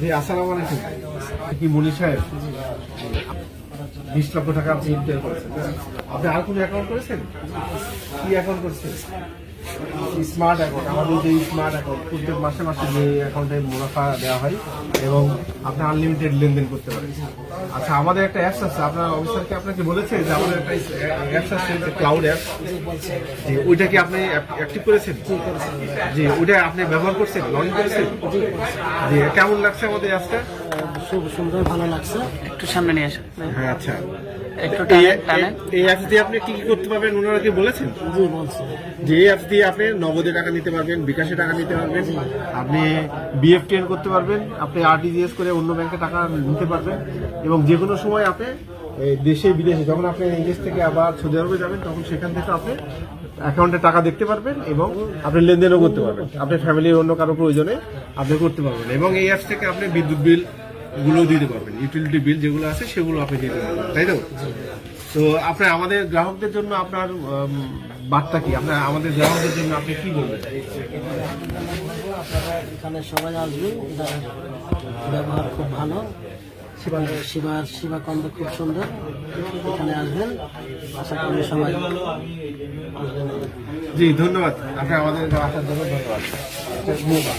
জি আসসালামু আলাইকুম। কি মনি সাহেব? বিশ লক্ষ টাকা আপনি ইন্টার করেছেন। আপনি আর কোনো অ্যাকাউন্ট করেছেন? কি অ্যাকাউন্ট করেছেন? স্মার্ট অ্যাকাউন্ট আমাদের যে স্মার্ট অ্যাকাউন্ট প্রত্যেক মাসে মাসে যে অ্যাকাউন্টে মুনাফা দেওয়া হয় এবং আপনি আনলিমিটেড লেনদেন করতে পারেন। আচ্ছা আমাদের একটা অ্যাপস আছে। আপনার অফিসারকে আপনাকে বলেছে যে আমাদের একটা অ্যাপস আছে, যে ক্লাউড অ্যাপ জি, ওইটা কি আপনি অ্যাক্টিভ করেছেন? জি, ওইটা আপনি ব্যবহার করছেন লগ ইন করেছেন? জি, কেমন লাগছে আমাদের অ্যাপসটা খুব সুন্দর ভালো লাগছে। একটু সামনে নিয়ে আসো হ্যাঁ আচ্ছা। একটু এই টানেন এই অ্যাপস দিয়ে আপনি কি কি করতে পারবেন? ওনারা কি বলেছেন? জি বলছি। যে এই অ্যাপস দিয়ে আপনি নগদে টাকা নিতে পারবেন বিকাশে টাকা নিতে পারবেন। আপনি বিএফটিএন করতে পারবেন আপনি আরটিজিএস করে অন্য ব্যাংকে টাকা নিতে পারবেন। এবং যে কোনো সময় আপনি দেশে বিদেশে যখন আপনি এই দেশ থেকে আবার সৌদি আরবে যাবেন তখন সেখান থেকে আপনি অ্যাকাউন্টে টাকা দেখতে পারবেন এবং আপনি লেনদেনও করতে পারবেন। আপনার ফ্যামিলির অন্য কারও প্রয়োজনে আপনি করতে পারবেন। এবং এই অ্যাপস থেকে আপনি বিদ্যুৎ বিল গুলো দিতে পারবেন। ইউটিলিটি বিল যেগুলো আছে সেগুলো আপনি দিতে পারবেন তাই তো? তো আপনি আমাদের গ্রাহকদের জন্য আপনার বার্তা কি? আপনার আমাদের গ্রাহকদের জন্য আপনি কি বলবেন? আপনারা এখানে সবাই আসবেন ব্যবহার খুব ভালো। সেবা সেবা কন্দ খুব সুন্দর। এখানে আসবেন আশা করি সবাই আসবেন। জি ধন্যবাদ। আপনি আমাদের আসার জন্য ধন্যবাদ।